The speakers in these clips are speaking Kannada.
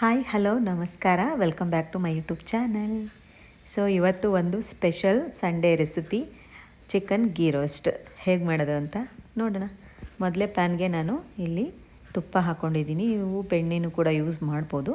ಹಾಯ್ ಹಲೋ ನಮಸ್ಕಾರ. Welcome back to my YouTube channel so ಇವತ್ತು ಒಂದು special Sunday recipe chicken ghee roast ಹೇಗೆ ಮಾಡೋದು ಅಂತ ನೋಡೋಣ. ಮೊದಲೇ ಪ್ಯಾನ್ಗೆ ನಾನು ಇಲ್ಲಿ ತುಪ್ಪ ಹಾಕ್ಕೊಂಡಿದ್ದೀನಿ ಇವು ಬೆಣ್ಣೆನೂ ಕೂಡ ಯೂಸ್ ಮಾಡ್ಬೋದು.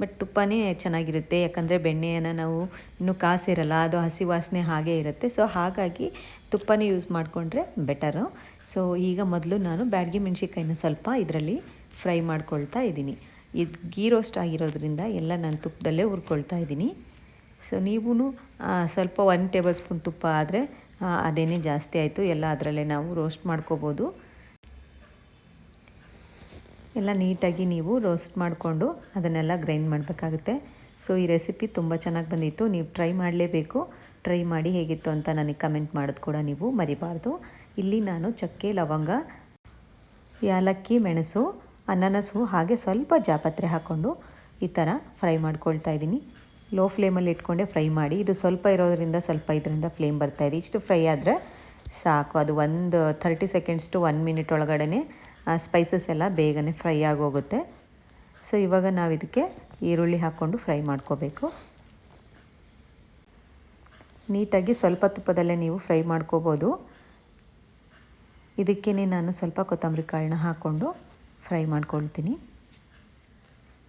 ಬಟ್ ತುಪ್ಪನೇ ಚೆನ್ನಾಗಿರುತ್ತೆ. ಯಾಕಂದರೆ ಬೆಣ್ಣೆಯನ್ನು ನಾವು ಇನ್ನೂ ಕಾಸಿರಲ್ಲ. ಅದು ಹಸಿ ವಾಸನೆ ಹಾಗೆ ಇರುತ್ತೆ. ಸೊ ಹಾಗಾಗಿ ತುಪ್ಪನೇ ಯೂಸ್ ಮಾಡಿಕೊಂಡ್ರೆ ಬೆಟರು ಸೊ ಈಗ ಮೊದಲು ನಾನು ಬ್ಯಾಡಗಿ ಮೆಣಸಿನ್ಕಾಯಿನ ಸ್ವಲ್ಪ ಇದರಲ್ಲಿ ಫ್ರೈ ಮಾಡ್ಕೊಳ್ತಾ ಇದ್ದೀನಿ. ಇದು ಗೀ ರೋಸ್ಟ್ ಆಗಿರೋದ್ರಿಂದ ಎಲ್ಲ ನಾನು ತುಪ್ಪದಲ್ಲೇ ಹುರ್ಕೊಳ್ತಾ ಇದ್ದೀನಿ. ಸೊ ನೀವು ಸ್ವಲ್ಪ ಒನ್ ಟೇಬಲ್ ಸ್ಪೂನ್ ತುಪ್ಪ ಆದರೆ ಅದೇನೇ ಜಾಸ್ತಿ ಆಯಿತು, ಎಲ್ಲ ಅದರಲ್ಲೇ ನಾವು ರೋಸ್ಟ್ ಮಾಡ್ಕೋಬೋದು. ಎಲ್ಲ ನೀಟಾಗಿ ನೀವು ರೋಸ್ಟ್ ಮಾಡಿಕೊಂಡು ಅದನ್ನೆಲ್ಲ ಗ್ರೈಂಡ್ ಮಾಡಬೇಕಾಗುತ್ತೆ. ಸೊ ಈ ರೆಸಿಪಿ ತುಂಬ ಚೆನ್ನಾಗಿ ಬಂದಿತ್ತು. ನೀವು ಟ್ರೈ ಮಾಡಲೇಬೇಕು. ಟ್ರೈ ಮಾಡಿ ಹೇಗಿತ್ತು ಅಂತ ನನಗೆ ಕಮೆಂಟ್ ಮಾಡೋದು ಕೂಡ ನೀವು ಮರಿಬಾರ್ದು. ಇಲ್ಲಿ ನಾನು ಚಕ್ಕೆ, ಲವಂಗ ಯಾಲಕ್ಕಿ ಮೆಣಸು ಅನಾನಸು ಹಾಗೆ ಸ್ವಲ್ಪ ಜಾಪತ್ರೆ ಹಾಕ್ಕೊಂಡು ಈ ಥರ ಫ್ರೈ ಮಾಡ್ಕೊಳ್ತಾ ಇದ್ದೀನಿ. ಲೋ ಫ್ಲೇಮಲ್ಲಿ ಇಟ್ಕೊಂಡೆ ಫ್ರೈ ಮಾಡಿ, ಇದು ಸ್ವಲ್ಪ ಇರೋದರಿಂದ ಸ್ವಲ್ಪ ಇದರಿಂದ ಫ್ಲೇಮ್ ಬರ್ತಾ ಇದೆ. ಇಷ್ಟು ಫ್ರೈ ಆದರೆ ಸಾಕು. ಅದು ಒಂದು thirty seconds to one minute ಒಳಗಡೆ ಸ್ಪೈಸಸ್ ಎಲ್ಲ ಬೇಗನೆ ಫ್ರೈ ಆಗೋಗುತ್ತೆ. ಸೊ ಇವಾಗ ನಾವು ಇದಕ್ಕೆ ಈರುಳ್ಳಿ ಹಾಕ್ಕೊಂಡು ಫ್ರೈ ಮಾಡ್ಕೋಬೇಕು. ನೀಟಾಗಿ ಸ್ವಲ್ಪ ತುಪ್ಪದಲ್ಲೇ ನೀವು ಫ್ರೈ ಮಾಡ್ಕೋಬೋದು. ಇದಕ್ಕೇ ನಾನು ಸ್ವಲ್ಪ ಕೊತ್ತಂಬರಿ ಕಾಳನ್ನ ಹಾಕ್ಕೊಂಡು ಫ್ರೈ ಮಾಡ್ಕೊಳ್ತೀನಿ.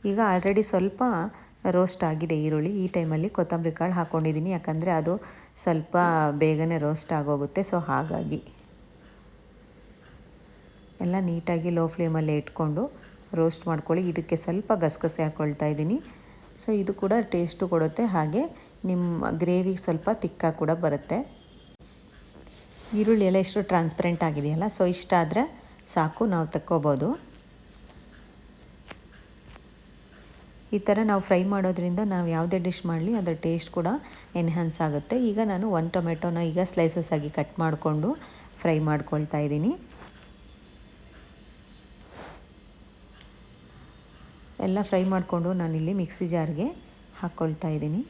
ಈಗ ಆಲ್ರೆಡಿ ಸ್ವಲ್ಪ ರೋಸ್ಟ್ ಆಗಿದೆ ಈರುಳ್ಳಿ. ಈ ಟೈಮಲ್ಲಿ ಕೊತ್ತಂಬರಿ ಕಾಳು ಹಾಕ್ಕೊಂಡಿದ್ದೀನಿ ಯಾಕಂದರೆ ಅದು ಸ್ವಲ್ಪ ಬೇಗನೆ ರೋಸ್ಟ್ ಆಗೋಗುತ್ತೆ. ಸೊ ಹಾಗಾಗಿ ಎಲ್ಲ ನೀಟಾಗಿ ಲೋ ಫ್ಲೇಮಲ್ಲೇ ಇಟ್ಕೊಂಡು ರೋಸ್ಟ್ ಮಾಡ್ಕೊಳ್ಳಿ. ಇದಕ್ಕೆ ಸ್ವಲ್ಪ ಗಸಗಸೆ ಹಾಕ್ಕೊಳ್ತಾ ಇದ್ದೀನಿ ಸೊ ಇದು ಕೂಡ ಟೇಸ್ಟು ಕೊಡುತ್ತೆ. ಹಾಗೆ ನಿಮ್ಮ ಗ್ರೇವಿಗೆ ಸ್ವಲ್ಪ ತಿಕ್ಕ ಕೂಡ ಬರುತ್ತೆ. ಈರುಳ್ಳಿ ಎಲ್ಲ ಎಷ್ಟು ಟ್ರಾನ್ಸ್ಪರೆಂಟ್ ಆಗಿದೆಯಲ್ಲ? ಸೊ ಇಷ್ಟ ಆದರೆ ಸಾಕು. ನಾವು ತಕ್ಕೋಬೋದು. ಈ ಥರ ನಾವು ಫ್ರೈ ಮಾಡೋದ್ರಿಂದ ನಾವು ಯಾವುದೇ ಡಿಶ್ ಮಾಡಲಿ, ಅದರ ಟೇಸ್ಟ್ ಕೂಡ ಎನ್ಹ್ಯಾನ್ಸ್ ಆಗುತ್ತೆ. ಈಗ ನಾನು ಒನ್ ಟೊಮೆಟೊನ ಈಗ ಸ್ಲೈಸಸ್ ಆಗಿ ಕಟ್ ಮಾಡಿಕೊಂಡು ಫ್ರೈ ಮಾಡ್ಕೊಳ್ತಾ ಇದ್ದೀನಿ. ಎಲ್ಲ ಫ್ರೈ ಮಾಡಿಕೊಂಡು ನಾನಿಲ್ಲಿ ಮಿಕ್ಸಿ ಜಾರ್ಗೆ ಹಾಕ್ಕೊಳ್ತಾ ಇದ್ದೀನಿ.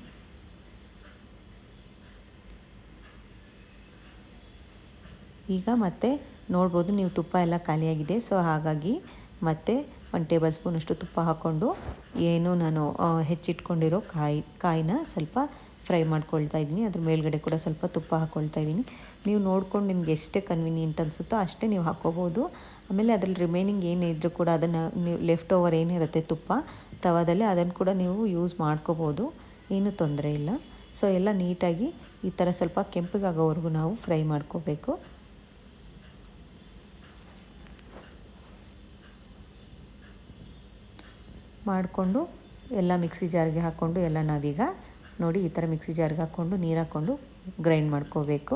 ಈಗ ಮತ್ತೆ ನೋಡ್ಬೋದು, ನೀವು ತುಪ್ಪ ಎಲ್ಲ ಖಾಲಿಯಾಗಿದೆ, ಸೊ ಹಾಗಾಗಿ ಮತ್ತೆ ಒಂದು ಟೇಬಲ್ ಸ್ಪೂನಷ್ಟು ತುಪ್ಪ ಹಾಕ್ಕೊಂಡು ಏನು ನಾನು ಹೆಚ್ಚಿಟ್ಕೊಂಡಿರೋ ಕಾಯಿ, ಕಾಯಿನ ಸ್ವಲ್ಪ ಫ್ರೈ ಮಾಡ್ಕೊಳ್ತಾ ಇದ್ದೀನಿ. ಅದ್ರ ಮೇಲ್ಗಡೆ ಕೂಡ ಸ್ವಲ್ಪ ತುಪ್ಪ ಹಾಕ್ಕೊಳ್ತಾ ಇದ್ದೀನಿ. ನೀವು ನೋಡ್ಕೊಂಡು ನಿಮ್ಗೆ ಎಷ್ಟೇ ಕನ್ವೀನಿಯೆಂಟ್ ಅನಿಸುತ್ತೋ ಅಷ್ಟೇ ನೀವು ಹಾಕ್ಕೋಬೋದು. ಆಮೇಲೆ ಅದ್ರಲ್ಲಿ ರಿಮೈನಿಂಗ್ ಏನಿದ್ರೂ ಕೂಡ ಅದನ್ನು ನೀವು ಲೆಫ್ಟ್ ಓವರ್ ಏನಿರುತ್ತೆ ತುಪ್ಪ, ತವಾದಲ್ಲಿ ಅದನ್ನು ಕೂಡ ನೀವು ಯೂಸ್ ಮಾಡ್ಕೋಬೋದು. ಏನೂ ತೊಂದರೆ ಇಲ್ಲ. ಸೊ ಎಲ್ಲ ನೀಟಾಗಿ ಈ ಥರ ಸ್ವಲ್ಪ ಕೆಂಪಗಾಗೋವರೆಗೂ ನಾವು ಫ್ರೈ ಮಾಡ್ಕೋಬೇಕು. ಮಾಡಿಕೊಂಡು ಎಲ್ಲ ಮಿಕ್ಸಿ ಜಾರ್ಗೆ ಹಾಕ್ಕೊಂಡು ಎಲ್ಲ ನಾವೀಗ ನೋಡಿ ಈ ಥರ ಮಿಕ್ಸಿ ಜಾರ್ಗೆ ಹಾಕ್ಕೊಂಡು ನೀರು ಹಾಕ್ಕೊಂಡು ಗ್ರೈಂಡ್ ಮಾಡ್ಕೋಬೇಕು.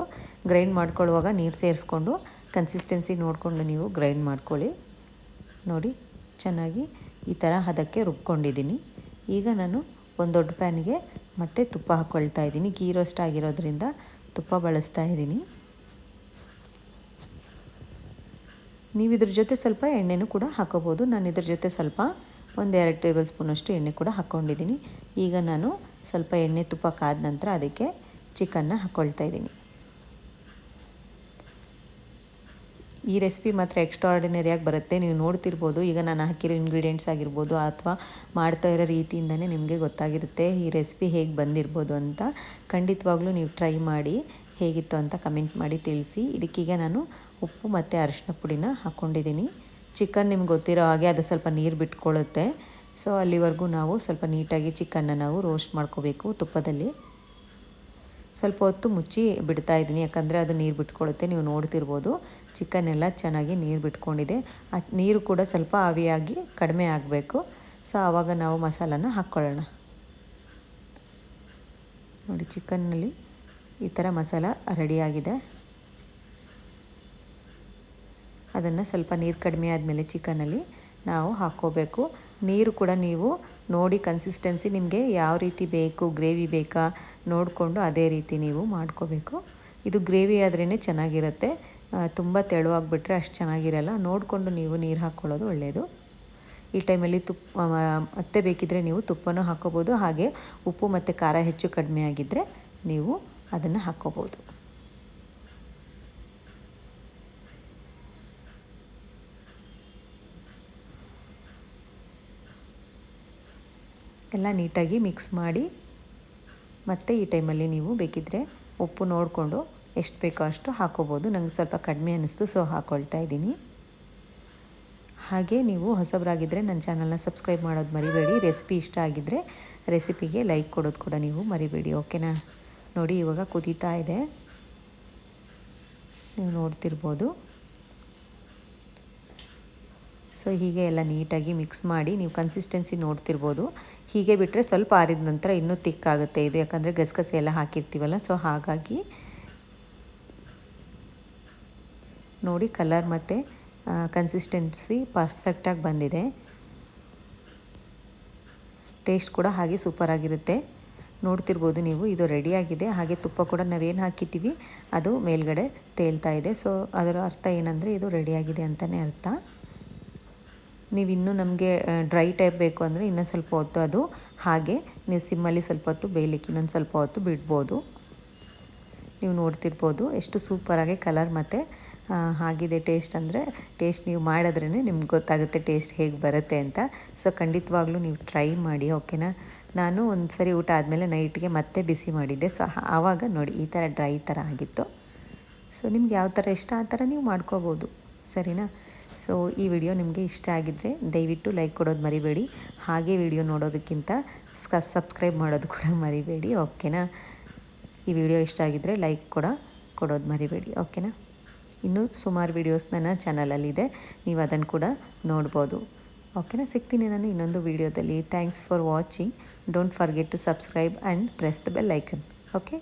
ಗ್ರೈಂಡ್ ಮಾಡ್ಕೊಳ್ಳುವಾಗ ನೀರು ಸೇರಿಸ್ಕೊಂಡು ಕನ್ಸಿಸ್ಟೆನ್ಸಿ ನೋಡಿಕೊಂಡು ನೀವು ಗ್ರೈಂಡ್ ಮಾಡ್ಕೊಳ್ಳಿ. ನೋಡಿ ಚೆನ್ನಾಗಿ ಈ ಥರ ಹದಕ್ಕೆ ರುಬ್ಕೊಂಡಿದ್ದೀನಿ. ಈಗ ನಾನು ಒಂದು ದೊಡ್ಡ ಪ್ಯಾನ್ಗೆ ಮತ್ತೆ ತುಪ್ಪ ಹಾಕ್ಕೊಳ್ತಾ ಇದ್ದೀನಿ. ಗೀ ರೋಸ್ಟ್ ಆಗಿರೋದ್ರಿಂದ ತುಪ್ಪ ಬಳಸ್ತಾ ಇದ್ದೀನಿ. ನೀವು ಇದ್ರ ಜೊತೆ ಸ್ವಲ್ಪ ಎಣ್ಣೆನೂ ಕೂಡ ಹಾಕೋಬೋದು. ನಾನು ಇದ್ರ ಜೊತೆ ಸ್ವಲ್ಪ ಒಂದು ಎರಡು ಟೇಬಲ್ ಸ್ಪೂನಷ್ಟು ಎಣ್ಣೆ ಕೂಡ ಹಾಕ್ಕೊಂಡಿದ್ದೀನಿ. ಈಗ ನಾನು ಸ್ವಲ್ಪ ಎಣ್ಣೆ ತುಪ್ಪ ಕಾದ ನಂತರ ಅದಕ್ಕೆ ಚಿಕನ್ನ ಹಾಕ್ಕೊಳ್ತಾ ಇದ್ದೀನಿ. ಈ ರೆಸಿಪಿ ಮಾತ್ರ ಎಕ್ಸ್ಟ್ರಾ ಆರ್ಡಿನರಿಯಾಗಿ ಬರುತ್ತೆ. ನೀವು ನೋಡ್ತಿರ್ಬೋದು, ಈಗ ನಾನು ಹಾಕಿರೋ ಇಂಗ್ರೀಡಿಯೆಂಟ್ಸ್ ಆಗಿರ್ಬೋದು ಅಥವಾ ಮಾಡ್ತಾ ಇರೋ ರೀತಿಯಿಂದನೇ ನಿಮಗೆ ಗೊತ್ತಾಗಿರುತ್ತೆ ಈ ರೆಸಿಪಿ ಹೇಗೆ ಬಂದಿರ್ಬೋದು ಅಂತ. ಖಂಡಿತವಾಗ್ಲೂ ನೀವು ಟ್ರೈ ಮಾಡಿ, ಹೇಗಿತ್ತು ಅಂತ ಕಮೆಂಟ್ ಮಾಡಿ ತಿಳಿಸಿ. ಇದಕ್ಕೀಗ ನಾನು ಉಪ್ಪು ಮತ್ತು ಅರಿಶಿನ ಪುಡಿನ ಹಾಕ್ಕೊಂಡಿದ್ದೀನಿ ಚಿಕನ್ ನಿಮ್ಗೆ ಗೊತ್ತಿರೋ ಹಾಗೆ ಅದು ಸ್ವಲ್ಪ ನೀರು ಬಿಟ್ಕೊಳ್ಳುತ್ತೆ. ಸೊ ಅಲ್ಲಿವರೆಗೂ ನಾವು ಸ್ವಲ್ಪ ನೀಟಾಗಿ ಚಿಕನ್ನ ನಾವು ರೋಸ್ಟ್ ಮಾಡ್ಕೋಬೇಕು ತುಪ್ಪದಲ್ಲಿ. ಸ್ವಲ್ಪ ಹೊತ್ತು ಮುಚ್ಚಿ ಬಿಡ್ತಾ ಇದ್ದೀನಿ, ಯಾಕಂದರೆ ಅದು ನೀರು ಬಿಟ್ಕೊಳ್ಳುತ್ತೆ, ನೀವು ನೋಡ್ತಿರ್ಬೋದು. ಚಿಕನ್ ಎಲ್ಲ ಚೆನ್ನಾಗಿ ನೀರು ಬಿಟ್ಕೊಂಡಿದೆ. ಆ ನೀರು ಕೂಡ ಸ್ವಲ್ಪ ಆವಿಯಾಗಿ ಕಡಿಮೆ ಆಗಬೇಕು. ಸೊ ಆವಾಗ ನಾವು ಮಸಾಲನ ಹಾಕ್ಕೊಳ್ಳೋಣ. ನೋಡಿ, ಚಿಕನ್ನಲ್ಲಿ ಈ ಥರ ಮಸಾಲ ರೆಡಿಯಾಗಿದೆ ಅದನ್ನು ಸ್ವಲ್ಪ ನೀರು ಕಡಿಮೆ ಆದಮೇಲೆ ಚಿಕನಲ್ಲಿ ನಾವು ಹಾಕ್ಕೋಬೇಕು. ನೀರು ಕೂಡ ನೀವು ನೋಡಿ ಕನ್ಸಿಸ್ಟೆನ್ಸಿ ನಿಮಗೆ ಯಾವ ರೀತಿ ಬೇಕು, ಗ್ರೇವಿ ಬೇಕಾ ನೋಡಿಕೊಂಡು ಅದೇ ರೀತಿ ನೀವು ಮಾಡ್ಕೋಬೇಕು. ಇದು ಗ್ರೇವಿ ಆದ್ರೇ ಚೆನ್ನಾಗಿರುತ್ತೆ. ತುಂಬ ತೆಳುವಾಗಿಬಿಟ್ರೆ ಅಷ್ಟು ಚೆನ್ನಾಗಿರಲ್ಲ. ನೋಡಿಕೊಂಡು ನೀವು ನೀರು ಹಾಕ್ಕೊಳ್ಳೋದು ಒಳ್ಳೆಯದು ಈ ಟೈಮಲ್ಲಿ ತುಪ್ಪ ಮತ್ತೆ ಬೇಕಿದ್ದರೆ ನೀವು ತುಪ್ಪನೂ ಹಾಕ್ಕೋಬೋದು. ಹಾಗೆ ಉಪ್ಪು ಮತ್ತು ಖಾರ ಹೆಚ್ಚು ಕಡಿಮೆ ಆಗಿದ್ದರೆ ನೀವು ಅದನ್ನು ಹಾಕ್ಕೋಬೋದು. ಎಲ್ಲ ನೀಟಾಗಿ ಮಿಕ್ಸ್ ಮಾಡಿ ಮತ್ತು ಈ ಟೈಮಲ್ಲಿ ನೀವು ಬೇಕಿದ್ದರೆ ಉಪ್ಪು ನೋಡಿಕೊಂಡು ಎಷ್ಟು ಬೇಕೋ ಅಷ್ಟು ಹಾಕೋಬೋದು. ನನಗೆ ಸ್ವಲ್ಪ ಕಡಿಮೆ ಅನ್ನಿಸ್ತು ಸೊ ಹಾಕ್ಕೊಳ್ತಾ ಇದ್ದೀನಿ. ಹಾಗೆ ನೀವು ಹೊಸಬರಾಗಿದ್ದರೆ ನನ್ನ ಚಾನಲ್ನ ಸಬ್ಸ್ಕ್ರೈಬ್ ಮಾಡೋದು ಮರಿಬೇಡಿ. ರೆಸಿಪಿ ಇಷ್ಟ ಆಗಿದ್ದರೆ ರೆಸಿಪಿಗೆ ಲೈಕ್ ಕೊಡೋದು ಕೂಡ ನೀವು ಮರಿಬೇಡಿ, ಓಕೆನಾ? ನೋಡಿ ಇವಾಗ ಕುದೀತಾ ಇದೆ. ನೀವು ನೋಡ್ತಿರ್ಬೋದು. ಸೊ ಹೀಗೆ ಎಲ್ಲ ನೀಟಾಗಿ ಮಿಕ್ಸ್ ಮಾಡಿ ನೀವು ಕನ್ಸಿಸ್ಟೆನ್ಸಿ ನೋಡ್ತಿರ್ಬೋದು. ಹೀಗೆ ಬಿಟ್ಟರೆ ಸ್ವಲ್ಪ ಆರಿದ ನಂತರ ಇನ್ನೂ ತಿಕ್ಕಾಗುತ್ತೆ ಇದು. ಯಾಕಂದರೆ ಗಸಗಸೆ ಎಲ್ಲ ಹಾಕಿರ್ತೀವಲ್ಲ ಸೊ ಹಾಗಾಗಿ ನೋಡಿ ಕಲರ್ ಮತ್ತು ಕನ್ಸಿಸ್ಟೆನ್ಸಿ ಪರ್ಫೆಕ್ಟಾಗಿ ಬಂದಿದೆ. ಟೇಸ್ಟ್ ಕೂಡ ಹಾಗೆ ಸೂಪರಾಗಿರುತ್ತೆ ನೋಡ್ತಿರ್ಬೋದು ನೀವು, ಇದು ರೆಡಿಯಾಗಿದೆ ಹಾಗೆ ತುಪ್ಪ ಕೂಡ ನಾವೇನು ಹಾಕಿದ್ದೀವಿ, ಅದು ಮೇಲ್ಗಡೆ ತೇಲ್ತಾ ಇದೆ. ಸೊ ಅದರ ಅರ್ಥ ಏನಂದರೆ ಇದು ರೆಡಿಯಾಗಿದೆ ಅಂತಲೇ ಅರ್ಥ. ನೀವು ಇನ್ನೂ ನಮಗೆ ಡ್ರೈ ಟೈಪ್ ಬೇಕು ಅಂದರೆ ಇನ್ನೊಂದು ಸ್ವಲ್ಪ ಹೊತ್ತು ಅದು ಹಾಗೆ, ನೀವು ಸಿಮ್ಮಲ್ಲಿ ಸ್ವಲ್ಪ ಹೊತ್ತು ಬೇಯಲಿಕ್ಕೆ ಇನ್ನೊಂದು ಸ್ವಲ್ಪ ಹೊತ್ತು ಬಿಡ್ಬೋದು. ನೀವು ನೋಡ್ತಿರ್ಬೋದು ಎಷ್ಟು ಸೂಪರಾಗಿ ಕಲರ್ ಮತ್ತು ಆಗಿದೆ ಟೇಸ್ಟ್ ಅಂದರೆ ಟೇಸ್ಟ್ ನೀವು ಮಾಡಿದ್ರೇ ನಿಮ್ಗೆ ಗೊತ್ತಾಗುತ್ತೆ ಟೇಸ್ಟ್ ಹೇಗೆ ಬರುತ್ತೆ ಅಂತ. ಸೊ ಖಂಡಿತವಾಗ್ಲೂ ನೀವು ಟ್ರೈ ಮಾಡಿ ಓಕೆನಾ ನಾನು ಒಂದು ಸರಿ ಊಟ ಆದಮೇಲೆ ನೈಟ್ಗೆ ಮತ್ತೆ ಬಿಸಿ ಮಾಡಿದ್ದೆ. ಸೊ ಆವಾಗ ನೋಡಿ ಈ ಥರ ಡ್ರೈ ಥರ ಆಗಿತ್ತು. ಸೊ ನಿಮ್ಗೆ ಯಾವ ಥರ ಇಷ್ಟ ಆ ಥರ ನೀವು ಮಾಡ್ಕೋಬೋದು. ಸರಿನಾ? ಸೊ ಈ ವಿಡಿಯೋ ನಿಮಗೆ ಇಷ್ಟ ಆಗಿದ್ದರೆ ದಯವಿಟ್ಟು ಲೈಕ್ ಕೊಡೋದು ಮರಿಬೇಡಿ. ಹಾಗೆ ವಿಡಿಯೋ ನೋಡೋದಕ್ಕಿಂತ ಸಬ್ಸ್ಕ್ರೈಬ್ ಮಾಡೋದು ಕೂಡ ಮರಿಬೇಡಿ ಓಕೆನಾ ಈ ವಿಡಿಯೋ ಇಷ್ಟ ಆಗಿದ್ದರೆ ಲೈಕ್ ಕೂಡ, ಕೊಡೋದು ಮರಿಬೇಡಿ ಓಕೆನಾ ಇನ್ನೂ ಸುಮಾರು ವೀಡಿಯೋಸ್ ನನ್ನ ಚಾನಲಲ್ಲಿದೆ ನೀವು ಅದನ್ನು ಕೂಡ ನೋಡ್ಬೋದು. ಓಕೆನಾ ಸಿಗ್ತೀನಿ ನಾನು ಇನ್ನೊಂದು ವೀಡಿಯೋದಲ್ಲಿ thanks for watching don't forget to subscribe and press the bell icon okay